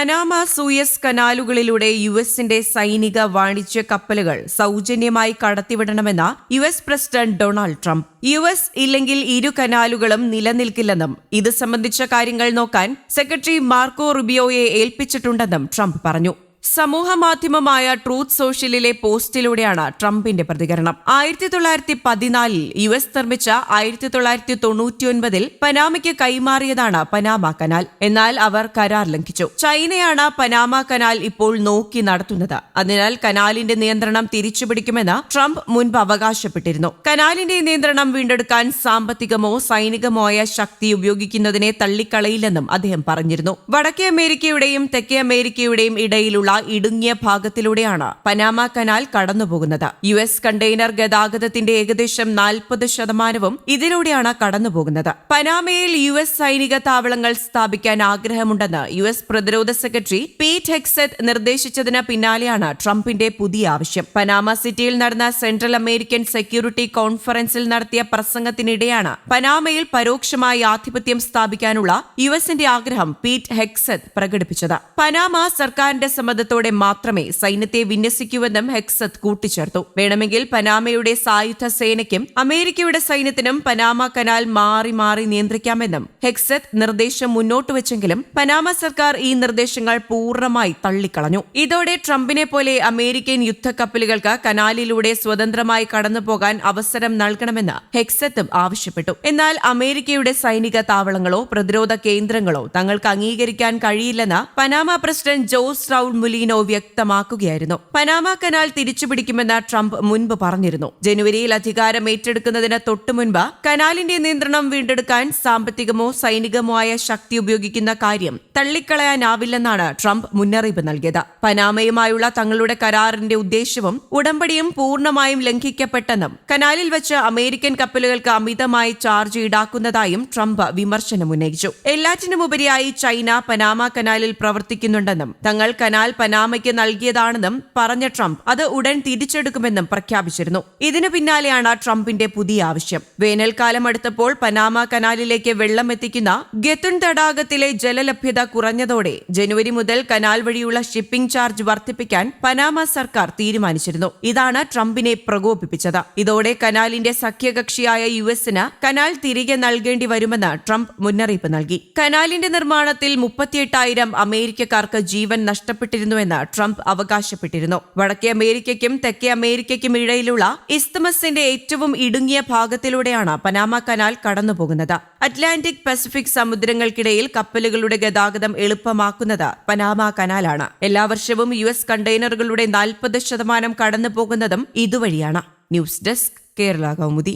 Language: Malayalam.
പനാമ സൂയസ് കനാലുകളിലൂടെ യു എസിന്റെ സൈനിക വാണിജ്യ കപ്പലുകൾ സൗജന്യമായി കടത്തിവിടണമെന്ന U S president Donald Trump. U S ഇല്ലെങ്കിൽ ഇരു കനാലുകളും നിലനിൽക്കില്ലെന്നും ഇത് സംബന്ധിച്ച കാര്യങ്ങൾ നോക്കാൻ സെക്രട്ടറി മാർക്കോ റുബിയോയെ ഏൽപ്പിച്ചിട്ടുണ്ടെന്നും ട്രംപ് പറഞ്ഞു. സമൂഹ മാധ്യമമായ ട്രൂത്ത് സോഷ്യലിലെ പോസ്റ്റിലൂടെയാണ് ട്രംപിന്റെ പ്രതികരണം. ആയിരത്തി തൊള്ളായിരത്തി പതിനാലിൽ യു എസ് നിർമ്മിച്ച ആയിരത്തി തൊള്ളായിരത്തി തൊണ്ണൂറ്റിയൊൻപതിൽ പനാമയ്ക്ക് കൈമാറിയതാണ് പനാമ കനാൽ. എന്നാൽ അവർ കരാർ ലംഘിച്ചു. ചൈനയാണ് പനാമ കനാൽ ഇപ്പോൾ നോക്കി നടത്തുന്നത്. അതിനാൽ കനാലിന്റെ നിയന്ത്രണം തിരിച്ചുപിടിക്കുമെന്ന് ട്രംപ് മുൻപ് അവകാശപ്പെട്ടിരുന്നു. കനാലിന്റെ നിയന്ത്രണം വീണ്ടെടുക്കാൻ സാമ്പത്തികമോ സൈനികമോ ആയ ശക്തി ഉപയോഗിക്കുന്നതിനെ തള്ളിക്കളയില്ലെന്നും അദ്ദേഹം പറഞ്ഞിരുന്നു. വടക്കേ അമേരിക്കയുടെയും തെക്കേ അമേരിക്കയുടെയും ഇടയിലുള്ള ഇടുങ്ങിയ ഭാഗത്തിലൂടെയാണ് പനാമ കനാൽ കടന്നുപോകുന്നത്. യു എസ് കണ്ടെയ്നർ ഗതാഗതത്തിന്റെ ഏകദേശം നാൽപ്പത് ശതമാനവും ഇതിലൂടെയാണ് കടന്നുപോകുന്നത്. പനാമയിൽ യു എസ് സൈനിക താവളങ്ങൾ സ്ഥാപിക്കാൻ ആഗ്രഹമുണ്ടെന്ന് യു എസ് പ്രതിരോധ സെക്രട്ടറി പീറ്റ് ഹെക്സെറ്റ് നിർദ്ദേശിച്ചതിന് പിന്നാലെയാണ് ട്രംപിന്റെ പുതിയ ആവശ്യം. പനാമ സിറ്റിയിൽ നടന്ന സെൻട്രൽ അമേരിക്കൻ സെക്യൂരിറ്റി കോൺഫറൻസിൽ നടത്തിയ പ്രസംഗത്തിനിടെയാണ് പനാമയിൽ പരോക്ഷമായി ആധിപത്യം സ്ഥാപിക്കാനുള്ള യു എസിന്റെ ആഗ്രഹം പീറ്റ് ഹെക്സെത്ത് പ്രകടിപ്പിച്ചത്. പനാമ സർക്കാരിന്റെ സമ്മതത്തോടെ മാത്രമേ സൈന്യത്തെ വിന്യസിക്കൂവെന്നും ഹെക്സത്ത് കൂട്ടിച്ചേർത്തു. വേണമെങ്കിൽ പനാമയുടെ സായുധ സേനയ്ക്കും അമേരിക്കയുടെ സൈന്യത്തിനും പനാമ കനാൽ മാറി മാറി നിയന്ത്രിക്കാമെന്നും ഹെക്സത്ത് നിർദ്ദേശം മുന്നോട്ട് വെച്ചെങ്കിലും പനാമ സർക്കാർ ഈ നിർദ്ദേശങ്ങൾ പൂർണമായി തള്ളിക്കളഞ്ഞു. ഇതോടെ ട്രംപിനെ പോലെ അമേരിക്കൻ യുദ്ധക്കപ്പലുകൾക്ക് കനാലിലൂടെ സ്വതന്ത്രമായി കടന്നുപോകാൻ അവസരം നൽകണമെന്ന് ഹെക്സത്തും ആവശ്യപ്പെട്ടു. എന്നാൽ അമേരിക്കയുടെ സൈനിക താവളങ്ങളോ പ്രതിരോധ കേന്ദ്രങ്ങളോ തങ്ങൾക്ക് അംഗീകരിക്കാൻ കഴിയില്ലെന്ന് Panama president Jose Raul Mulino വ്യക്തമാക്കുകയായിരുന്നു. Panama canal തിരിച്ചുപിടിക്കുമെന്ന് ട്രംപ് മുൻപ് പറഞ്ഞിരുന്നു. ജനുവരിയിൽ അധികാരം ഏറ്റെടുക്കുന്നതിന് തൊട്ടു മുൻപ് കനാലിന്റെ നിയന്ത്രണം വീണ്ടെടുക്കാൻ സാമ്പത്തികമോ സൈനികമോ ആയ ശക്തി ഉപയോഗിക്കുന്ന കാര്യം തള്ളിക്കളയാനാവില്ലെന്നാണ് ട്രംപ് മുന്നറിയിപ്പ് നൽകിയത്. പനാമയുമായുള്ള തങ്ങളുടെ കരാറിന്റെ ഉദ്ദേശവും ഉടമ്പടിയും പൂർണമായും ലംഘിക്കപ്പെട്ടെന്നും കനാലിൽ വെച്ച് അമേരിക്കൻ കപ്പലുകൾക്ക് അമിതമായി ചാർജ് ഈടാക്കുന്നതായും ട്രംപ് വിമർശനമുന്നയിച്ചു. എല്ലാറ്റിനുമുപരിയായി ചൈന പനാമ കനാലിൽ പ്രവർത്തിക്കുന്നുണ്ടെന്നും തങ്ങൾ കനാൽ പനാമയ്ക്ക് നൽകിയതാണെന്നും പറഞ്ഞ ട്രംപ് അത് ഉടൻ തിരിച്ചെടുക്കുമെന്നും പ്രഖ്യാപിച്ചിരുന്നു. ഇതിനു പിന്നാലെയാണ് ട്രംപിന്റെ പുതിയ ആവശ്യം. വേനൽക്കാലം അടുത്തപ്പോൾ പനാമ കനാലിലേക്ക് വെള്ളം എത്തിക്കുന്ന ഗത്തുൻ തടാകത്തിലെ ജലലഭ്യത കുറഞ്ഞതോടെ ജനുവരി മുതൽ കനാൽ വഴിയുള്ള ഷിപ്പിംഗ് ചാർജ് വർദ്ധിപ്പിക്കാൻ പനാമ സർക്കാർ തീരുമാനിച്ചിരുന്നു. ഇതാണ് ട്രംപിനെ പ്രകോപിപ്പിച്ചത്. ഇതോടെ കനാലിന്റെ സഖ്യകക്ഷിയായ യു എസിന് കനാൽ തിരികെ നൽകേണ്ടി വരുമെന്ന് ട്രംപ് മുന്നറിയിപ്പ് നൽകി. കനാലിന്റെ നിർമ്മാണത്തിൽ മുപ്പത്തിയെട്ടായിരം അമേരിക്കക്കാർക്ക് ജീവൻ നഷ്ടപ്പെട്ടിരുന്നുവെന്ന് ട്രംപ് അവകാശപ്പെട്ടിരുന്നു. വടക്കേ അമേരിക്കയ്ക്കും തെക്കേ അമേരിക്കയ്ക്കും ഇടയിലുള്ള ഇസ്തമസിന്റെ ഏറ്റവും ഇടുങ്ങിയ ഭാഗത്തിലൂടെയാണ് പനാമ കനാൽ കടന്നുപോകുന്നത്. അറ്റ്ലാന്റിക് പസഫിക് സമുദ്രങ്ങൾക്കിടയിൽ കപ്പലുകളുടെ ഗതാഗതം എളുപ്പമാക്കുന്നത് പനാമ കനാലാണ്. എല്ലാ വർഷവും യു എസ് കണ്ടെയ്നറുകളുടെ നാൽപ്പത് ശതമാനം കടന്നുപോകുന്നതും ഇതുവഴിയാണ്. News desk Kerala Kaumudi.